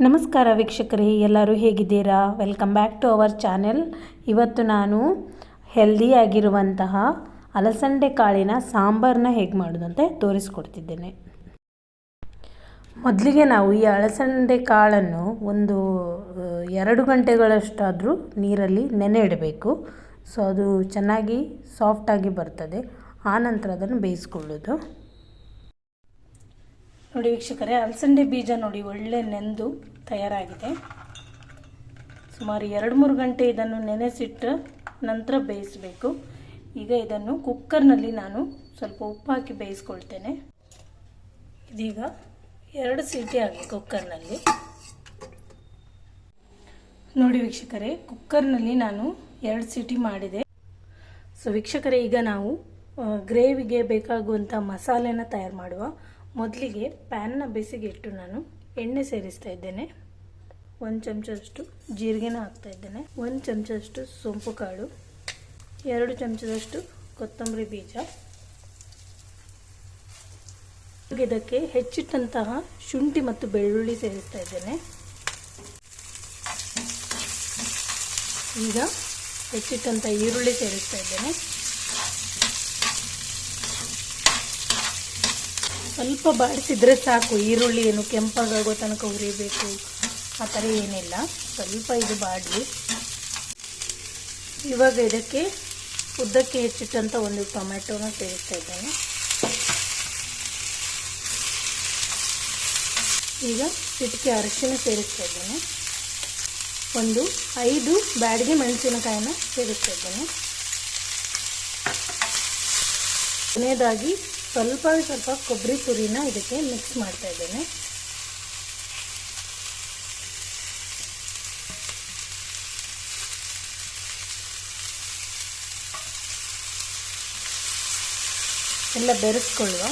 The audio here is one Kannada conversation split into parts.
ನಮಸ್ಕಾರ ವೀಕ್ಷಕರೇ, ಎಲ್ಲರೂ ಹೇಗಿದ್ದೀರಾ? Welcome back to our channel ಇವತ್ತು ನಾನು ಹೆಲ್ದಿಯಾಗಿರುವಂತಹ ಅಲಸಂದೆ ಕಾಳಿನ ಸಾಂಬಾರನ್ನ ಹೇಗೆ ಮಾಡೋದಂತೆ ತೋರಿಸ್ಕೊಡ್ತಿದ್ದೇನೆ. ಮೊದಲಿಗೆ ನಾವು ಈ ಅಲಸಂದೆ ಕಾಳನ್ನು ಒಂದು ಎರಡು ಗಂಟೆಗಳಷ್ಟಾದರೂ ನೀರಲ್ಲಿ ನೆನೆ ಇಡಬೇಕು. ಸೊ ಅದು ಚೆನ್ನಾಗಿ ಸಾಫ್ಟಾಗಿ ಬರ್ತದೆ. ಆನಂತರ ಅದನ್ನು ಬೇಯಿಸ್ಕೊಳ್ಳೋದು. ನೋಡಿ ವೀಕ್ಷಕರೇ ಅಲಸಂದೆ ಬೀಜ ನೋಡಿ ಒಳ್ಳೆ ನೆಂದು ತಯಾರಾಗಿದೆ. ಸುಮಾರು ಎರಡು ಮೂರು ಗಂಟೆ ಇದನ್ನು ನೆನೆಸಿಟ್ಟ ನಂತರ ಬೇಯಿಸಬೇಕು. ಈಗ ಇದನ್ನು ಕುಕ್ಕರ್ನಲ್ಲಿ ನಾನು ಸ್ವಲ್ಪ ಉಪ್ಪು ಹಾಕಿ ಬೇಯಿಸ್ಕೊಳ್ತೇನೆ. ಇದೀಗ ಎರಡು ಸೀಟಿ ಆಗಿ ಕುಕ್ಕರ್ನಲ್ಲಿ. ನೋಡಿ ವೀಕ್ಷಕರೇ, ಕುಕ್ಕರ್ನಲ್ಲಿ ನಾನು ಎರಡು ಸೀಟಿ ಮಾಡಿದೆ. ಸೊ ವೀಕ್ಷಕರೇ, ಈಗ ನಾವು ಗ್ರೇವಿಗೆ ಬೇಕಾಗುವಂಥ ಮಸಾಲೆನ ತಯಾರು ಮಾಡುವ ಮೊದಲಿಗೆ ಪ್ಯಾನ್ನ ಬಿಸಿಗೆ ಇಟ್ಟು ನಾನು ಎಣ್ಣೆ ಸೇರಿಸ್ತಾ ಇದ್ದೇನೆ. ಒಂದು ಚಮಚದಷ್ಟು ಜೀರಿಗೆನ ಹಾಕ್ತಾ ಇದ್ದೇನೆ. ಒಂದು ಚಮಚದಷ್ಟು ಸೊಂಪು ಕಾಳು. ಎರಡು ಚಮಚದಷ್ಟು ಕೊತ್ತಂಬರಿ ಬೀಜ. ಇದಕ್ಕೆ ಹೆಚ್ಚಿಟ್ಟಂತಹ ಶುಂಠಿ ಮತ್ತು ಬೆಳ್ಳುಳ್ಳಿ ಸೇರಿಸ್ತಾ ಇದ್ದೇನೆ. ಈಗ ಹೆಚ್ಚಿಟ್ಟಂಥ ಈರುಳ್ಳಿ ಸೇರಿಸ್ತಾ ಇದ್ದೇನೆ. ಸ್ವಲ್ಪ ಬಾಡಿಸಿದ್ರೆ ಸಾಕು. ಈರುಳ್ಳಿ ಏನು ಕೆಂಪಾಗೋ ತನಕ ಹುರಿಬೇಕು. ಆ ಥರ ಏನಿಲ್ಲ. ಸ್ವಲ್ಪ ಇದು ಬಾಡಲಿ. ಇವಾಗ ಇದಕ್ಕೆ ಉದ್ದಕ್ಕೆ ಹೆಚ್ಚಿಟ್ಟಂಥ ಒಂದು ಟೊಮೆಟೊನ ಸೇರಿಸ್ತಾ ಇದ್ದೇನೆ. ಈಗ ಚಿಟಿಕೆ ಅರಿಶಿನ ಸೇರಿಸ್ತಾ ಇದ್ದೇನೆ. ಒಂದು ಐದು ಬ್ಯಾಡಿಗೆ ಮೆಣಸಿನಕಾಯಿನ ಸೇರಿಸ್ತಾ ಇದ್ದೇನೆ. ಕೊನೆಯದಾಗಿ ಸ್ವಲ್ಪ ಸ್ವಲ್ಪ ಕೊಬ್ಬರಿ ತುರಿನ ಇದಕ್ಕೆ ಮಿಕ್ಸ್ ಮಾಡ್ತಾ ಇದ್ದೇನೆ. ಎಲ್ಲ ಬೆರೆಸ್ಕೊಳ್ಳುವ.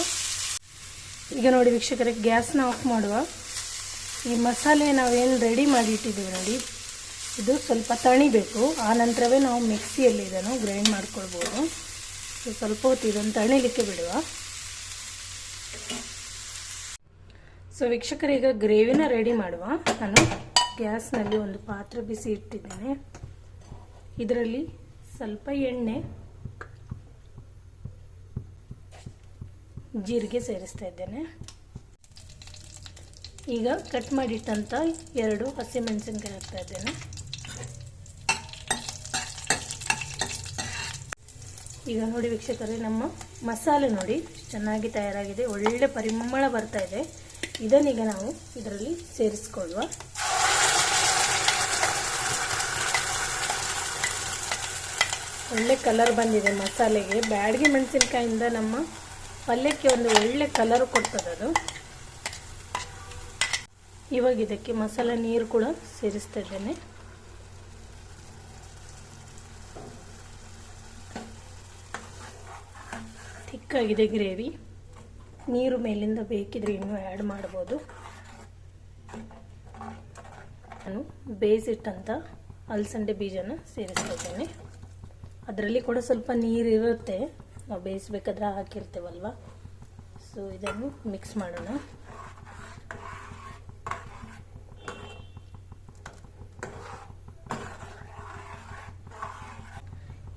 ಈಗ ನೋಡಿ ವೀಕ್ಷಕರೇ, ಗ್ಯಾಸ್ನ ಆಫ್ ಮಾಡುವ. ಈ ಮಸಾಲೆ ನಾವೇನು ರೆಡಿ ಮಾಡಿ ಇಟ್ಟಿದ್ದೀವಿ ನೋಡಿ. ಇದು ಸ್ವಲ್ಪ ತಣಿಬೇಕು. ಆ ನಂತರವೇ ನಾವು ಮಿಕ್ಸಿಯಲ್ಲಿ ಇದನ್ನು ಗ್ರೈಂಡ್ ಮಾಡ್ಕೊಳ್ಬೋದು. ಸ್ವಲ್ಪ ಹೊತ್ತು ಇದನ್ನು ತಣಿಲಿಕ್ಕೆ ಬಿಡುವ. ಸೊ ವೀಕ್ಷಕರೀಗ ಗ್ರೇವಿನ ರೆಡಿ ಮಾಡುವ. ನಾನು ಗ್ಯಾಸ್ನಲ್ಲಿ ಒಂದು ಪಾತ್ರೆ ಬಿಸಿ ಇಟ್ಟಿದ್ದೇನೆ. ಇದರಲ್ಲಿ ಸ್ವಲ್ಪ ಎಣ್ಣೆ, ಜೀರಿಗೆ ಸೇರಿಸ್ತಾ ಇದ್ದೇನೆ. ಈಗ ಕಟ್ ಮಾಡಿಟ್ಟಂಥ ಎರಡು ಹಸಿಮೆಣಸಿನ್ಕಾಯಿ ಹಾಕ್ತಾ ಇದ್ದೇನೆ. ಈಗ ನೋಡಿ ವೀಕ್ಷಕರೇ, ನಮ್ಮ ಮಸಾಲೆ ನೋಡಿ ಚೆನ್ನಾಗಿ ತಯಾರಾಗಿದೆ, ಒಳ್ಳೆ ಪರಿಮಳ ಬರ್ತಾ ಇದೆ. ಇದನ್ನೀಗ ನಾವು ಇದರಲ್ಲಿ ಸೇರಿಸ್ಕೊಳ್ಳುವ. ಒಳ್ಳೆ ಕಲರ್ ಬಂದಿದೆ ಮಸಾಲೆಗೆ. ಬ್ಯಾಡಗಿ ಮೆಣಸಿನ್ಕಾಯಿಂದ ನಮ್ಮ ಪಲ್ಯಕ್ಕೆ ಒಂದು ಒಳ್ಳೆ ಕಲರ್ ಕೊಡ್ತದೆ ಅದು. ಇವಾಗ ಇದಕ್ಕೆ ಮಸಾಲೆ ನೀರು ಕೂಡ ಸೇರಿಸ್ತಾ ಇದ್ದೇನೆ. ಥಿಕ್ಕಾಗಿದೆ ಗ್ರೇವಿ. ನೀರು ಮೇಲಿಂದ ಬೇಕಿದ್ರೆ ಇನ್ನೂ ಆ್ಯಡ್ ಮಾಡ್ಬೋದು. ನಾನು ಬೇಯಿಸಿಟ್ಟಂಥ ಅಲಸಂಡೆ ಬೀಜನ ಸೇರಿಸ್ತಾ ಇದ್ದೇನೆ ಅದರಲ್ಲಿ ಕೂಡ ಸ್ವಲ್ಪ ನೀರು ಇರುತ್ತೆ. ನಾವು ಬೇಯಿಸ್ಬೇಕಾದ್ರೆ ಹಾಕಿರ್ತೇವಲ್ವ? ಸೊ ಇದನ್ನು ಮಿಕ್ಸ್ ಮಾಡೋಣ.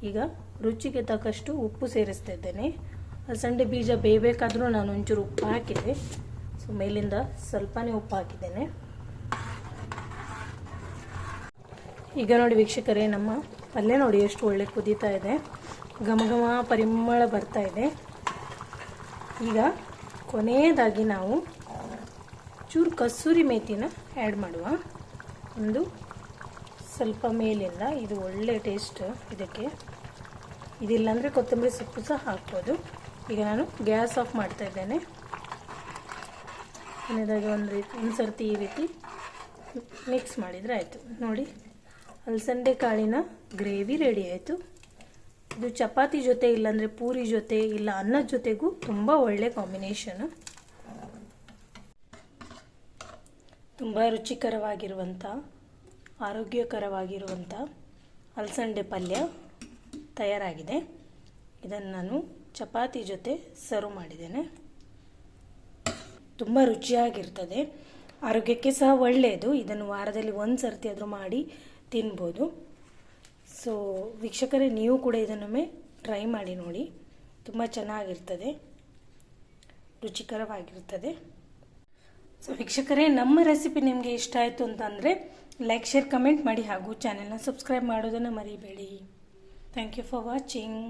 ಈಗ ರುಚಿಗೆ ತಕ್ಕಷ್ಟು ಉಪ್ಪು ಸೇರಿಸ್ತಾ ಇದ್ದೇನೆ ಅಲಸಂಡೆ ಬೀಜ ಬೇಯಬೇಕಾದ್ರೂ ನಾನು ಒಂಚೂರು ಉಪ್ಪು ಹಾಕಿದೆ. ಸೊ ಮೇಲಿಂದ ಸ್ವಲ್ಪನೇ ಉಪ್ಪು ಹಾಕಿದ್ದೇನೆ. ಈಗ ನೋಡಿ ವೀಕ್ಷಕರೇ, ನಮ್ಮ ಪಲ್ಯ ನೋಡಿ ಎಷ್ಟು ಒಳ್ಳೆ ಕುದೀತಾ ಇದೆ. ಘಮ ಘಮ ಪರಿಮಳ ಬರ್ತಾ ಇದೆ. ಈಗ ಕೊನೆಯದಾಗಿ ನಾವು ಚೂರು ಕಸೂರಿ ಮೇಥಿನ ಆ್ಯಡ್ ಮಾಡುವ. ಒಂದು ಸ್ವಲ್ಪ ಮೇಲಿಂದ ಇದು ಒಳ್ಳೆ ಟೇಸ್ಟ್ ಇದಕ್ಕೆ. ಇದಿಲ್ಲ ಅಂದರೆ ಕೊತ್ತಂಬರಿ ಸೊಪ್ಪು ಸಹ ಹಾಕ್ಬೋದು. ಈಗ ನಾನು ಗ್ಯಾಸ್ ಆಫ್ ಮಾಡ್ತಾ ಇದ್ದೇನೆ. ಕೊನೆಯದಾಗಿ ಒಂದು ರೀತಿ ಒಂದು ಸರ್ತಿ ಈ ರೀತಿ ಮಿಕ್ಸ್ ಮಾಡಿದರೆ ಆಯಿತು. ನೋಡಿ, ಅಲಸಂದೆ ಕಾಳಿನ ಗ್ರೇವಿ ರೆಡಿ ಆಯಿತು. ಇದು ಚಪಾತಿ ಜೊತೆ ಇಲ್ಲಾಂದರೆ ಪೂರಿ ಜೊತೆ ಇಲ್ಲ ಅನ್ನದ ಜೊತೆಗೂ ತುಂಬ ಒಳ್ಳೆ ಕಾಂಬಿನೇಷನ್ ತುಂಬ ರುಚಿಕರವಾಗಿರುವಂಥ ಆರೋಗ್ಯಕರವಾಗಿರುವಂಥ ಅಲಸಂಡೆ ಪಲ್ಯ ತಯಾರಾಗಿದೆ. ಇದನ್ನು ನಾನು ಚಪಾತಿ ಜೊತೆ ಸರ್ವ್ ಮಾಡಿದ್ದೇನೆ. ತುಂಬ ರುಚಿಯಾಗಿರ್ತದೆ. ಆರೋಗ್ಯಕ್ಕೆ ಸಹ ಒಳ್ಳೆಯದು. ಇದನ್ನು ವಾರದಲ್ಲಿ ಒಂದು ಸರ್ತಿ ಆದರೂ ಮಾಡಿ ತಿನ್ಬೋದು. ಸೊ ವೀಕ್ಷಕರೇ, ನೀವು ಕೂಡ ಇದನ್ನೊಮ್ಮೆ ಟ್ರೈ ಮಾಡಿ ನೋಡಿ. ತುಂಬ ಚೆನ್ನಾಗಿರ್ತದೆ. ರುಚಿಕರವಾಗಿರ್ತದೆ. ಸೊ ವೀಕ್ಷಕರೇ, ನಮ್ಮ ರೆಸಿಪಿ ನಿಮಗೆ ಇಷ್ಟ ಆಯಿತು ಅಂತಂದರೆ ಲೈಕ್ ಶೇರ್ ಕಮೆಂಟ್ ಮಾಡಿ ಹಾಗೂ ಚಾನೆಲ್ನ ಸಬ್ಸ್ಕ್ರೈಬ್ ಮಾಡೋದನ್ನು ಮರಿಬೇಡಿ. Thank you for watching